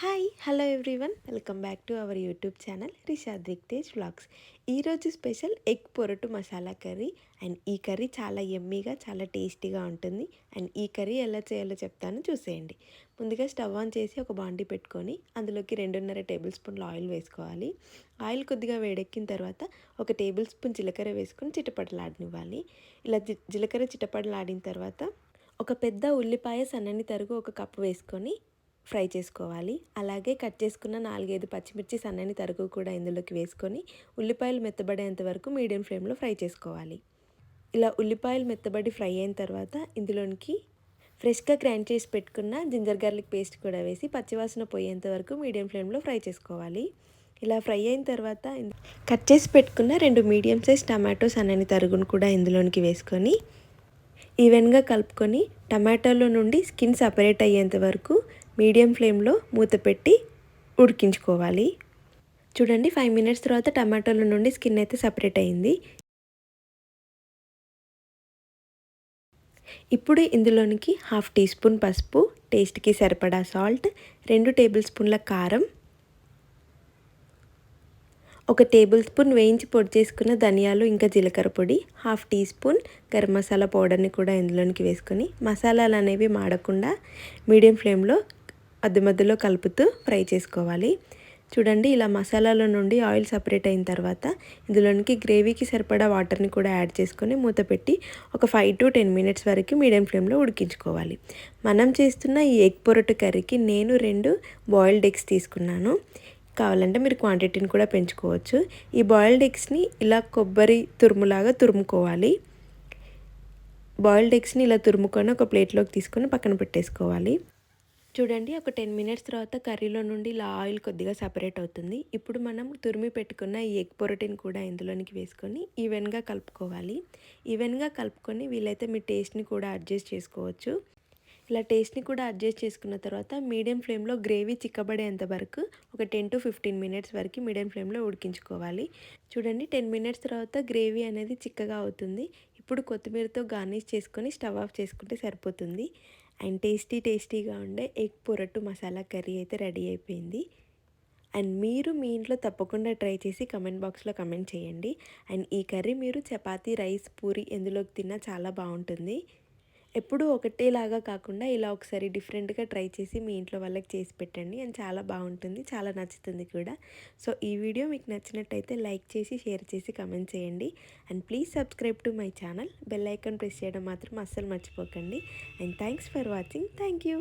Hi hello everyone welcome back to our YouTube channel Risha Diktej vlogs ఈరోజు special egg పొరటు masala curry and ఈ curry చాలా ఎమ్మీగా చాలా టేస్టీగా ఉంటుంది. అండ్ ఈ కర్రీ ఎలా చేయాలో చెప్తాను చూసేయండి. ముందుగా స్టవ్ ఆన్ చేసి ఒక బాండీ పెట్టుకొని అందులోకి రెండున్నర టేబుల్ స్పూన్ల ఆయిల్ వేసుకోవాలి. ఆయిల్ కొద్దిగా వేడెక్కిన తర్వాత ఒక టేబుల్ స్పూన్ జీలకర్ర వేసుకొని చిటపటలాడనివ్వాలి. ఇలా జీలకర్ర చిటపటలాడిన తర్వాత ఒక పెద్ద ఉల్లిపాయ సన్నని తరుగు ఒక కప్పు వేసుకొని ఫ్రై చేసుకోవాలి. అలాగే కట్ చేసుకున్న నాలుగైదు పచ్చిమిర్చి సన్నని తరుగు కూడా ఇందులోకి వేసుకొని ఉల్లిపాయలు మెత్తబడేంత వరకు మీడియం ఫ్లేమ్లో ఫ్రై చేసుకోవాలి. ఇలా ఉల్లిపాయలు మెత్తబడి ఫ్రై అయిన తర్వాత ఇందులోనికి ఫ్రెష్గా గ్రైండ్ చేసి పెట్టుకున్న జింజర్ గార్లిక్ పేస్ట్ కూడా వేసి పచ్చివాసన పోయేంత వరకు మీడియం ఫ్లేమ్లో ఫ్రై చేసుకోవాలి. ఇలా ఫ్రై అయిన తర్వాత కట్ చేసి పెట్టుకున్న రెండు మీడియం సైజ్ టమాటోస్ అన్నని తరుగును కూడా ఇందులోనికి వేసుకొని ఈవెన్గా కలుపుకొని టమాటోలో నుండి స్కిన్ సపరేట్ అయ్యేంత వరకు మీడియం ఫ్లేమ్లో మూత పెట్టి ఉడికించుకోవాలి. చూడండి ఫైవ్ మినిట్స్ తర్వాత టమాటోల నుండి స్కిన్ అయితే సపరేట్ అయింది. ఇప్పుడు ఇందులోనికి హాఫ్ టీ స్పూన్ పసుపు టేస్ట్కి సరిపడా సాల్ట్ రెండు టేబుల్ స్పూన్ల కారం ఒక టేబుల్ స్పూన్ వేయించి పొడి చేసుకున్న ధనియాలు ఇంకా జీలకర్ర పొడి half teaspoon garam masala పౌడర్ని కూడా ఇందులోనికి వేసుకొని మసాలాలు అనేవి మాడకుండా మీడియం ఫ్లేమ్లో మధ్య మధ్యలో కలుపుతూ ఫ్రై చేసుకోవాలి. చూడండి ఇలా మసాలాల నుండి ఆయిల్ సపరేట్ అయిన తర్వాత ఇందులోనికి గ్రేవీకి సరిపడా వాటర్ని కూడా యాడ్ చేసుకొని మూత పెట్టి ఒక ఫైవ్ టు టెన్ మినిట్స్ వరకు మీడియం ఫ్లేమ్లో ఉడికించుకోవాలి. మనం చేస్తున్న ఈ ఎగ్ పొరటు కర్రీకి నేను రెండు బాయిల్డ్ ఎగ్స్ తీసుకున్నాను. కావాలంటే మీరు క్వాంటిటీని కూడా పెంచుకోవచ్చు. ఈ బాయిల్డ్ ఎగ్స్ని ఇలా కొబ్బరి తురుములాగా తురుముకోవాలి. బాయిల్డ్ ఎగ్స్ని ఇలా తురుముకొని ఒక ప్లేట్లోకి తీసుకొని పక్కన పెట్టేసుకోవాలి. చూడండి ఒక టెన్ మినిట్స్ తర్వాత కర్రీలో నుండి ఇలా ఆయిల్ కొద్దిగా సపరేట్ అవుతుంది. ఇప్పుడు మనం తురిమి పెట్టుకున్న ఈ ఎగ్ పొరటిని కూడా ఇందులోనికి వేసుకొని ఈవెన్గా కలుపుకోవాలి. ఈవెన్గా కలుపుకొని వీలైతే మీ టేస్ట్ని కూడా అడ్జస్ట్ చేసుకోవచ్చు. ఇలా టేస్ట్ని కూడా అడ్జస్ట్ చేసుకున్న తర్వాత మీడియం ఫ్లేమ్లో గ్రేవీ చిక్కబడేంత వరకు ఒక టెన్ టు ఫిఫ్టీన్ మినిట్స్ వరకు మీడియం ఫ్లేమ్లో ఉడికించుకోవాలి. చూడండి టెన్ మినిట్స్ తర్వాత గ్రేవీ అనేది చిక్కగా అవుతుంది. ఇప్పుడు కొత్తిమీరతో గార్నిష్ చేసుకొని స్టవ్ ఆఫ్ చేసుకుంటే సరిపోతుంది. అండ్ టేస్టీ టేస్టీగా ఉండే ఎగ్ పొరట్టు మసాలా కర్రీ అయితే రెడీ అయిపోయింది. అండ్ మీరు మీ ఇంట్లో తప్పకుండా ట్రై చేసి కమెంట్ బాక్స్లో కమెంట్ చేయండి. అండ్ ఈ కర్రీ మీరు చపాతీ రైస్ పూరి ఎందులోకి తిన్నా చాలా బాగుంటుంది. ఎప్పుడూ ఒకటేలాగా కాకుండా ఇలా ఒకసారి డిఫరెంట్గా ట్రై చేసి మీ ఇంట్లో వాళ్ళకి చేసి పెట్టండి. అండ్ చాలా బాగుంటుంది. చాలా నచ్చుతుంది కూడా. సో ఈ వీడియో మీకు నచ్చినట్టయితే లైక్ చేసి షేర్ చేసి కమెంట్ చేయండి. And please subscribe to my channel. Bell icon press చేయడం మాత్రం అస్సలు మర్చిపోకండి. And thanks for watching. Thank you.